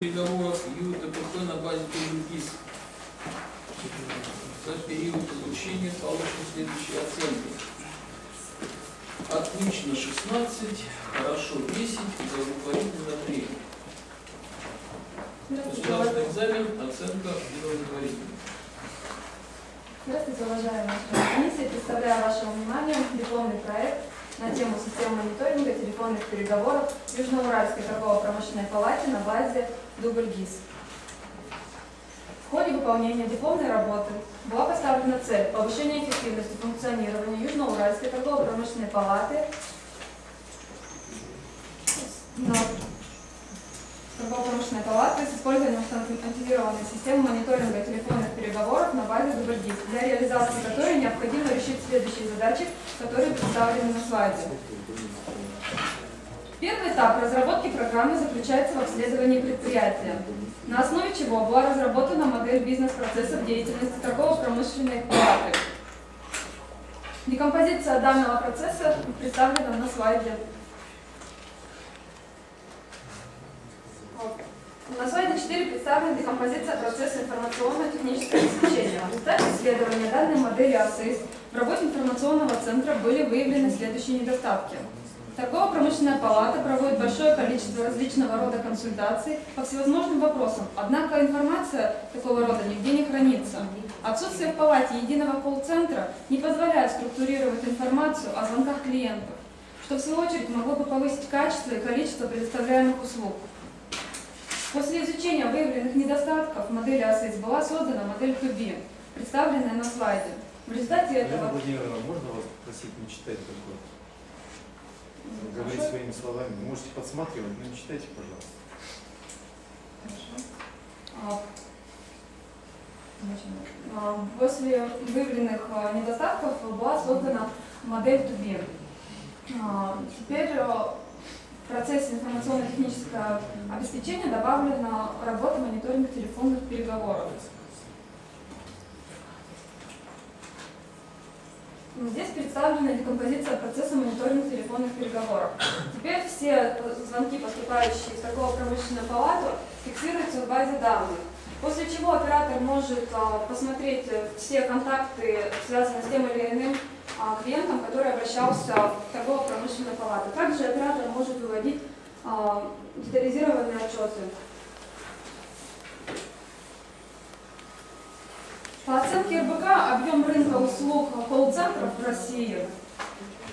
переговоров ЮТПП на базе ТГИС за период изучения получены следующие оценки. Отлично 16, хорошо 10, удовлетворительно 3. Здравствуйте, Государственный экзамен, оценка удовлетворительная. Здравствуйте, уважаемые члены комиссии. Представляю вашему вниманию дипломный проект на тему системы мониторинга телефонных переговоров в Южноуральской торгово-промышленной палате на базе Дубль ГИС. В ходе выполнения дипломной работы была поставлена цель повышения эффективности функционирования Южноуральской торгово-промышленной палаты торгово-промышленной палаты с использованием автоматизированной системы мониторинга телефонных переговоров на базе Дубльгиз, для реализации которой необходимо решить следующие задачи, которые представлены на слайде. Первый этап разработки программы заключается в обследовании предприятия, на основе чего была разработана модель бизнес-процессов деятельности торгово-промышленной палаты. Декомпозиция данного процесса представлена на слайде На слайде 4 представлена декомпозиция процесса информационно-технического обеспечения. В результате исследования данной модели АСИС в работе информационного центра были выявлены следующие недостатки. Торгово-промышленная палата проводит большое количество различного рода консультаций по всевозможным вопросам, однако информация такого рода нигде не хранится. Отсутствие в палате единого колл-центра не позволяет структурировать информацию о звонках клиентов, что в свою очередь могло бы повысить качество и количество предоставляемых услуг. После изучения выявленных недостатков модели АСИС была создана модель 2B, представленная на слайде. В результате этого... Владимировна, можно вас попросить не читать такое? Говорить своими словами. Можете подсматривать, но не читайте, пожалуйста. Хорошо. А, а, После выявленных а, недостатков была создана модель 2B. А, Теперь в процессе информационно-технического обеспечения добавлена работа мониторинга телефонных переговоров. Здесь представлена декомпозиция процесса мониторинга телефонных переговоров. Теперь все звонки, поступающие из торгово-промышленной палату, фиксируются в базе данных. После чего оператор может а, посмотреть все контакты, связанные с тем или иным а, клиентом, который обращался в торгово-промышленную палату. Также оператор может выводить а, детализированные отчеты. По оценке РБК объем рынка услуг колл-центров в России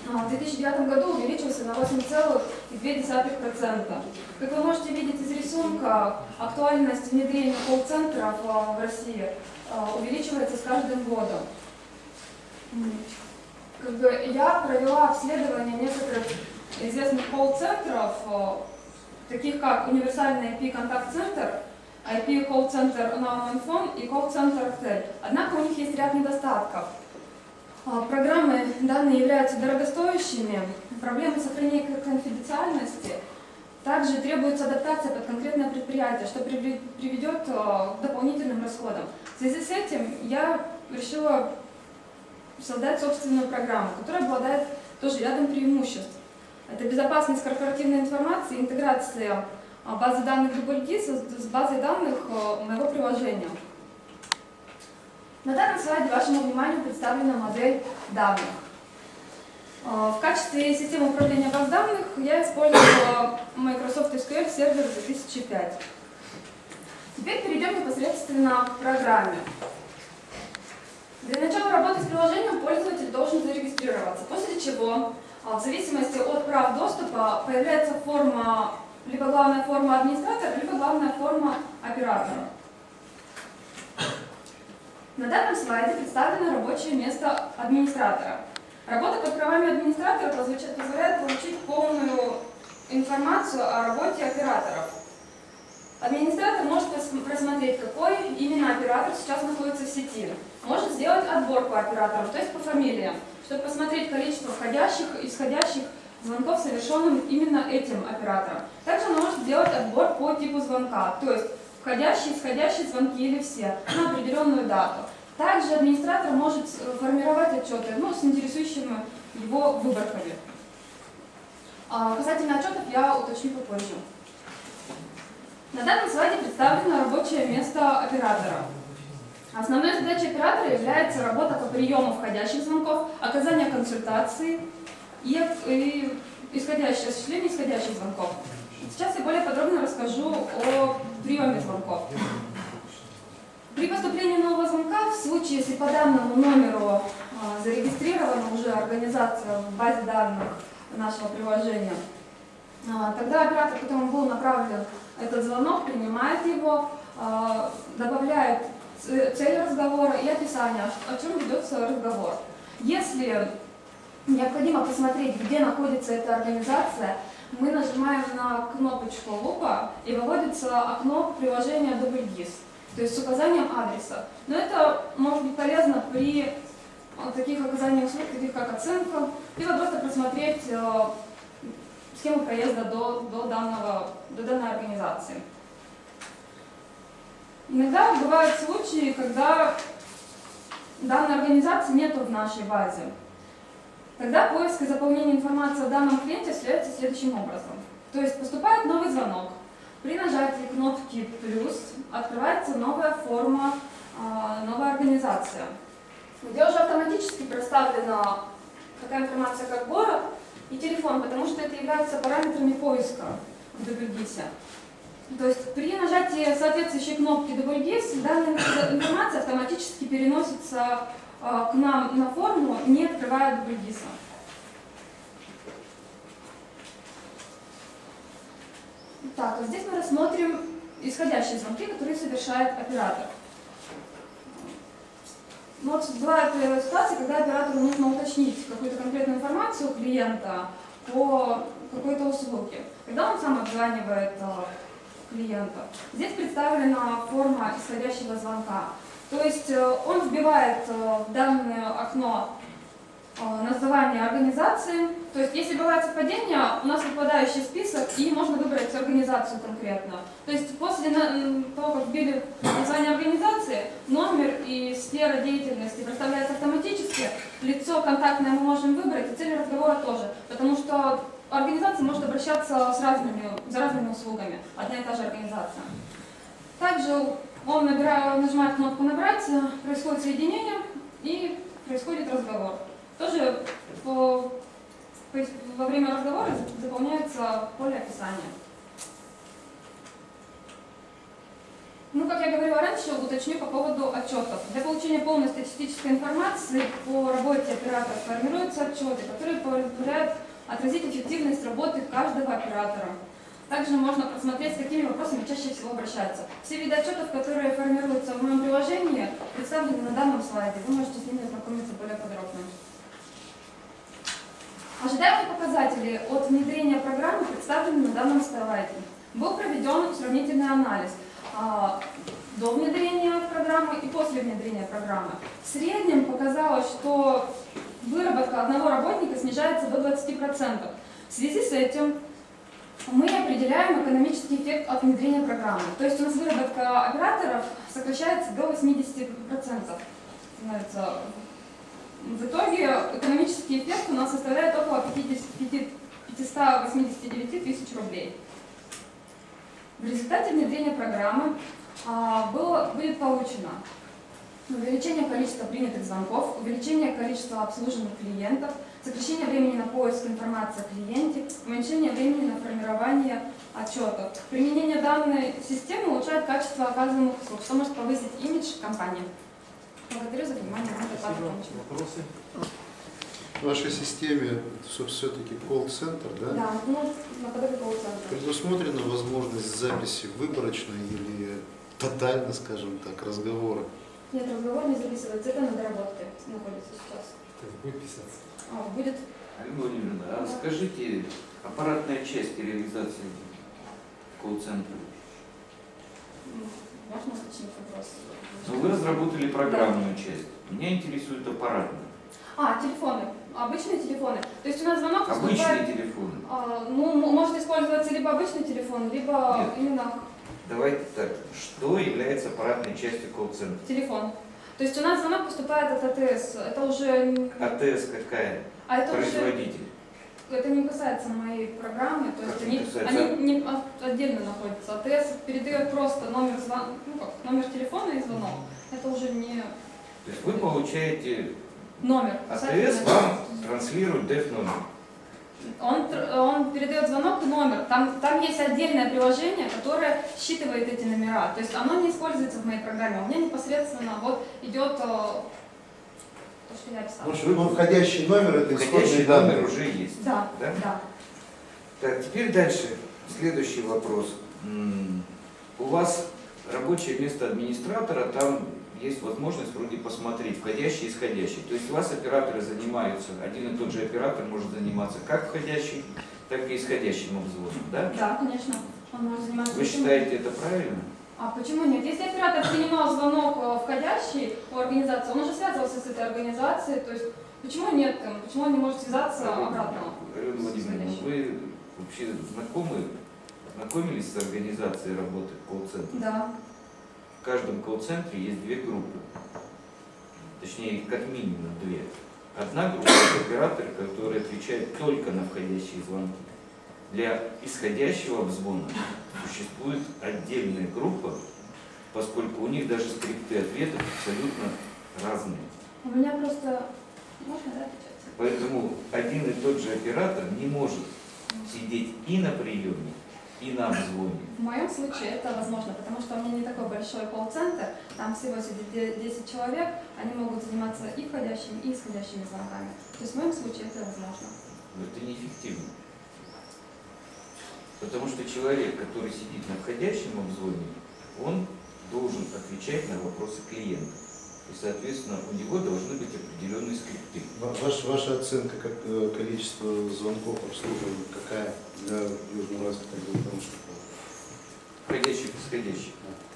а, в 2009 году увеличился на 8,2%. Как вы можете видеть из рисунка, актуальность внедрения колл-центров а, в России а, увеличивается с каждым годом. Как бы я провела обследование некоторых известных колл-центров, таких как универсальный IP-контакт-центр, IP колл-центр Phone и колл-центр Artel. Однако у них есть ряд недостатков. А, Программы данные являются дорогостоящими, проблемы сохранения конфиденциальности, также требуется адаптация под конкретное предприятие, что приве- приведет а, к дополнительным расходам. В связи с этим я решила создать собственную программу, которая обладает тоже рядом преимуществ. Это безопасность корпоративной информации, интеграция базы данных Дубльги с базой данных а, моего приложения. На данном слайде вашему вниманию представлена модель данных. А, В качестве системы управления баз данных я использовала Microsoft SQL Server 2005. Теперь перейдем непосредственно к программе. Для начала работы с приложением пользователь должен зарегистрироваться, после чего, а, в зависимости от прав доступа, появляется форма, либо главная форма администратора, либо главная форма оператора. На данном слайде представлено рабочее место администратора. Работа под правами администратора позволя- позволяет получить полную информацию о работе операторов. Администратор может просмотреть, какой именно оператор сейчас находится в сети. Может сделать отбор по операторам, то есть по фамилиям, чтобы посмотреть количество входящих исходящих звонков, совершенным именно этим оператором. Также он может сделать отбор по типу звонка, то есть входящие, исходящие звонки или все на определенную дату. Также администратор может э, формировать отчеты ну, с интересующими его выборками. А, Касательно отчетов я уточню попозже. На данном слайде представлено рабочее место оператора. Основной задачей оператора является работа по приему входящих звонков, оказание консультации и, и исходящее, осуществление исходящих звонков. Сейчас я более подробно расскажу о приеме звонков. При поступлении нового звонка, в случае, если по данному номеру а, зарегистрирована уже организация в базе данных нашего приложения, а, тогда оператор, которому был направлен этот звонок, принимает его, а, добавляет цель разговора и описание, о чем ведется разговор. Если необходимо посмотреть, где находится эта организация, мы нажимаем на кнопочку лупа и выводится окно приложения DoubleGIS, то есть с указанием адреса. Но это может быть полезно при э, таких оказаниях услуг, таких как оценка, либо просто просмотреть э, схему проезда до, до, данного, до данной организации. Иногда бывают случаи, когда данной организации нету в нашей базе. Тогда поиск и заполнение информации о данном клиенте осуществляется следующим образом. То есть поступает новый звонок. При нажатии кнопки «плюс» открывается новая форма, а, новая организация, где уже автоматически представлена такая информация, как город и телефон, потому что это являются параметрами поиска в DoubleGIS. То есть при нажатии соответствующей кнопки DoubleGIS данная информация автоматически переносится к нам на форму, не открывая DoubleGIS. Так, а здесь мы рассмотрим исходящие звонки, которые совершает оператор. Ну, вот бывает э, ситуация, когда оператору нужно уточнить какую-то конкретную информацию у клиента по какой-то услуге. Когда он сам обзванивает э, клиента. Здесь представлена форма исходящего звонка. То есть э, он вбивает э, в данное окно э, название организации. То есть если бывает совпадение, у нас выпадающий список, и можно выбрать организацию конкретно. То есть после того, как вбили название организации, номер и сфера деятельности представляется автоматически, лицо контактное мы можем выбрать, и цель разговора тоже. Потому что организация может обращаться с разными, за разными услугами, одна и та же организация. Также он набирает, нажимает кнопку «Набрать», происходит соединение и происходит разговор. Тоже по- по- во время разговора заполняется поле описания. Ну, как я говорила раньше, уточню по поводу отчетов. Для получения полной статистической информации по работе оператора формируются отчеты, которые позволяют отразить эффективность работы каждого оператора. Также можно посмотреть, с какими вопросами чаще всего обращаются. Все виды отчетов, которые формируются в моем приложении, представлены на данном слайде. Вы можете с ними ознакомиться более подробно. Ожидаемые показатели от внедрения программы представлены на данном слайде. Был проведен сравнительный анализ а, до внедрения программы и после внедрения программы. В среднем показалось, что выработка одного работника снижается до 20%. В связи с этим мы определяем экономический эффект от внедрения программы. То есть у нас выработка операторов сокращается до 80%. становится. В итоге экономический эффект у нас составляет около 50 589 тысяч рублей. В результате внедрения программы а, было, будет получено увеличение количества принятых звонков, увеличение количества обслуженных клиентов, сокращение времени на поиск информации о клиенте, уменьшение времени на формирование отчетов. Применение данной системы улучшает качество оказываемых услуг, что может повысить имидж компании. Благодарю за внимание. Спасибо. Вопросы? В вашей системе все-таки колл-центр, да? Да, ну, наподобие колл-центра. Предусмотрена возможность записи выборочной или тотально, скажем так, разговора? Нет, разговор не записывается, это на доработке находится сейчас. То есть будет писаться. А, будет Владимировна, а скажите, аппаратная часть реализации колл-центра. можно уточнить вопрос? Ну, вы разработали программную часть. Меня интересует аппаратная. А, телефоны. Обычные телефоны. То есть у нас звонок Обычные поступает... телефоны. а, ну, может использоваться либо обычный телефон, либо Нет. именно Давайте так. Что является аппаратной частью колл-центра? телефон. То есть у нас звонок поступает от АТС. Это уже... АТС какая? А это уже... Производитель. это не касается моей программы, то есть они, касается? они не от- отдельно находятся. АТС передает просто номер звон, ну как, номер телефона и звонок. Это уже не То есть вы получаете, номер. АТС вам транслирует деф номер. Он, он передает звонок и номер. Там, там есть отдельное приложение, которое считывает эти номера. То есть оно не используется в моей программе. У меня непосредственно вот идет э, то, что я писала. Может, ну, входящий номер это данные. номер уже есть. Да, Да? да. Так, теперь дальше. Следующий вопрос. У вас рабочее место администратора, там есть возможность вроде посмотреть входящий и исходящий. То есть у вас операторы занимаются, один и тот же оператор может заниматься как входящим, так и исходящим обзвоном, да? Да, конечно. Он может заниматься Вы этим. считаете это правильно? А почему нет? Если оператор принимал звонок э, входящий у организации, он уже связывался с этой организацией, то есть почему нет? Почему он не может связаться обратно? Алена Владимировна, вы вообще знакомы, знакомились с организацией работы колл-центра? Да. В каждом колл-центре есть две группы. Точнее, как минимум две. Одна группа это операторы, которые отвечают только на входящие звонки. Для исходящего обзвона существует отдельная группа, поскольку у них даже скрипты ответов абсолютно разные. У меня просто... Можно, да, отвечать? Поэтому один и тот же оператор не может сидеть и на приеме, и на обзвоне. В моем случае это возможно, потому что у меня не такой большой колл-центр, там всего сидит де- 10 человек, они могут заниматься и входящими, и исходящими звонками. То есть в моем случае это возможно. Но это неэффективно. Потому что человек, который сидит на входящем обзвоне, он должен отвечать на вопросы клиента. И, соответственно, у него должны быть определенные скрипты. Ва- Ваш, ваша оценка как э, количество звонков обслуживания какая для Южноуральска Тагило-Камышского? Входящих и исходящих.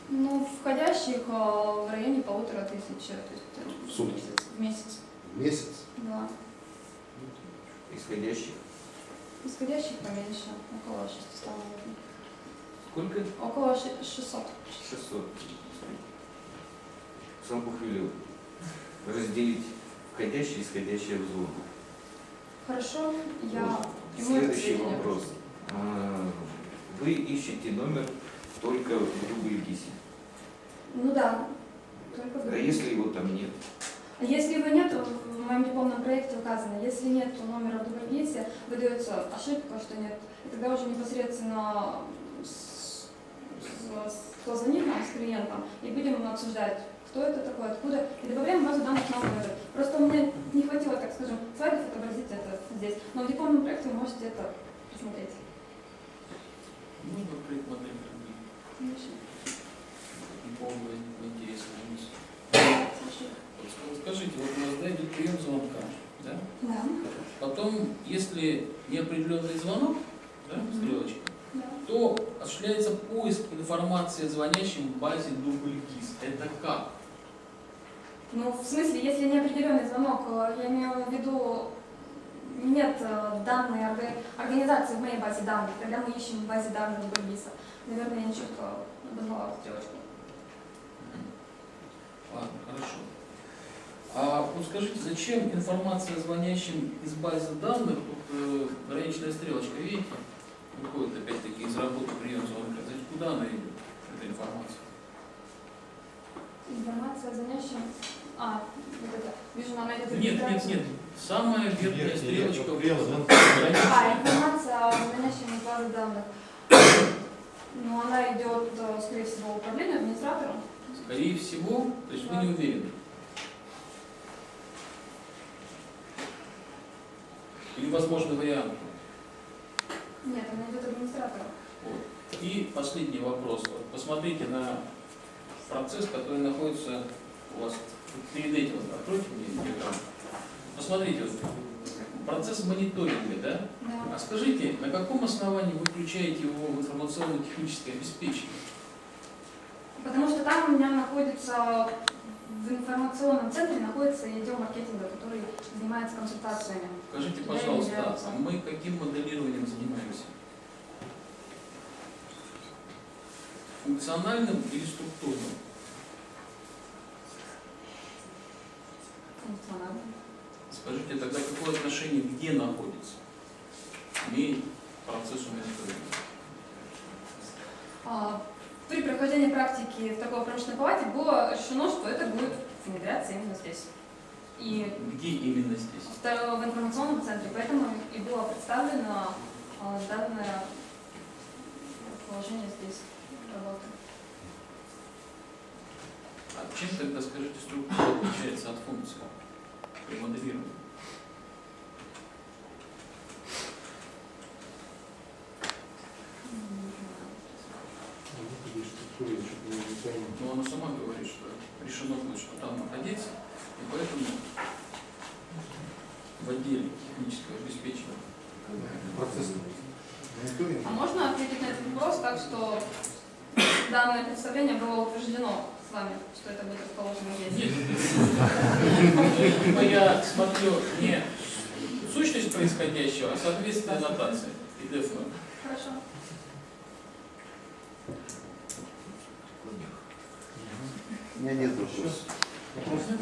Ну, входящих э, в районе полутора тысяч, то есть э, В сутки? в месяц. В месяц? Да. Исходящих. Исходящих поменьше, около 600, наверное. Сколько? Около ши- 600. 600. Сам Бог велел разделить входящий и исходящий обзвон. Хорошо, я Вот. Следующий сведения. вопрос. А, Вы ищете номер только в Дубльгисе. Ну да, только в А других. если его там нет? А Если его нет, в моем дипломном проекте указано, если нет номера в Дубльгисе, выдается ошибка, что нет. И тогда уже непосредственно с, кто звонит нам, с клиентом, и будем обсуждать, кто это такой, откуда, и добавляем в базу данных новый номер. Просто у меня не хватило, так скажем, слайдов отобразить это здесь, но в дипломном проекте вы можете это посмотреть. Можно открыть модель возникла интересная мысль. Вот ска- скажите, вот у нас да, идет прием звонка, да? Да, Потом, если неопределенный звонок, да, стрелочка, да. то осуществляется поиск информации о звонящем в базе как? Ну, в смысле, если неопределенный звонок, э, я имею в виду, нет э, данной орга- организации в моей базе данных, тогда мы ищем в базе данных Бельгиса. Наверное, я не четко обозвала стрелочку. Ладно, хорошо. А вот скажите, зачем информация о звонящем из базы данных, вот э, граничная стрелочка, видите, выходит опять-таки из работы прием звонка, значит, куда она идет, эта информация? Информация о звонящем... А, вот это, вижу, она идет в Нет, нет, нет, самая верхняя стрелочка. А, информация о звонящем из базы данных. Ну, она идет, э, скорее всего, управлению, администратору. Скорее всего, то есть вы не уверены. Или возможный вариант. Нет, она идет администратору. Вот. И последний вопрос. Вот посмотрите на процесс, который находится у вас перед этим. Откройте мне экран. Посмотрите, вот, процесс мониторинга, да? Да. А скажите, на каком основании вы включаете его в информационно-техническое обеспечение? Потому что там у меня находится, в информационном центре находится отдел маркетинга, который занимается консультациями. Скажите, пожалуйста, я- а мы каким моделированием занимаемся? Функциональным или структурным? Скажите, тогда какое отношение где находится? имеет процессу мониторинга. При прохождении практики в такой промышленной палате было решено, что это будет внедряться именно здесь. И Где именно здесь? в в информационном центре, поэтому и было представлено а, данное положение здесь работы. А чем тогда, скажите, структура отличается от функции при моделировании? Ну. Но она сама говорит, что решено будет, что там находиться, и поэтому в отделе технического обеспечения Процесс. А можно ответить на этот вопрос так, что данное представление было утверждено с вами, что это будет расположено здесь? Нет, либо я смотрю не сущность происходящего, а соответствие нотации и дефно. Хорошо. У меня нет вопросов. Вопрос нет?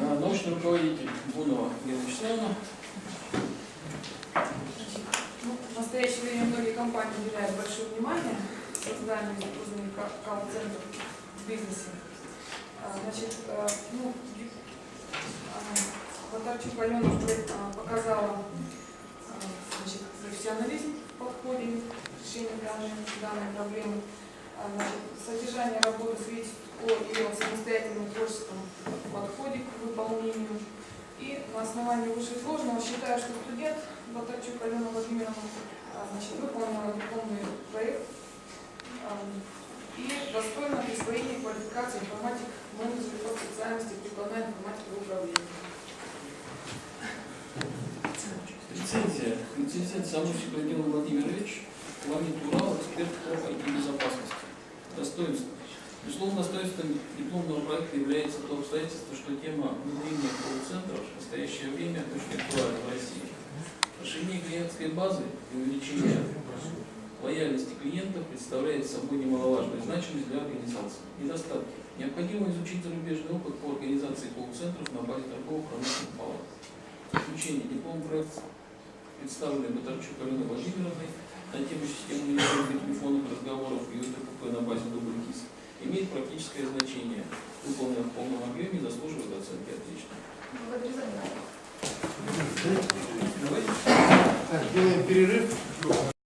А, Научный руководитель Бунова Елена Вячеславовна. Ну, в настоящее время многие компании уделяют большое внимание созданию ка- колл-центров в бизнесе. А, Значит, э, ну, а, Ватарчук Алена а, показала значит, профессионализм в подходе к решению данной, данной проблемы. А, значит, Содержание работы свидетельствует о ее самостоятельном творческом подходе к выполнению. И на основании вышеизложенного считаю, что студент Батарчук Алена Владимировна а, значит, выполнила дипломный проект а, и достойно присвоения квалификации информатик менеджер по специальности прикладная информатика в управлении. Лицензия. Лицензия Самусик Владимир Владимирович, Ламит Урал, эксперт по IT-безопасности. Достоинство. Безусловно, достоинством дипломного проекта является то обстоятельство, что тема внедрения колл-центров в настоящее время очень актуальна в России. Расширение клиентской базы и увеличение лояльности клиентов представляет собой немаловажную значимость для организации. Недостатки. Необходимо изучить зарубежный опыт по организации колл-центров на базе торгово-промышленных палат. Заключение. Диплом проект представленный Батарчук Аленой Владимировной на тему системы мониторинга телефонных разговоров и УТПП на базе ДубльКИС имеет практическое значение. Выполнено в полном объеме и заслуживает оценки отлично. Благодарю за внимание. Давайте Так, делаем перерыв.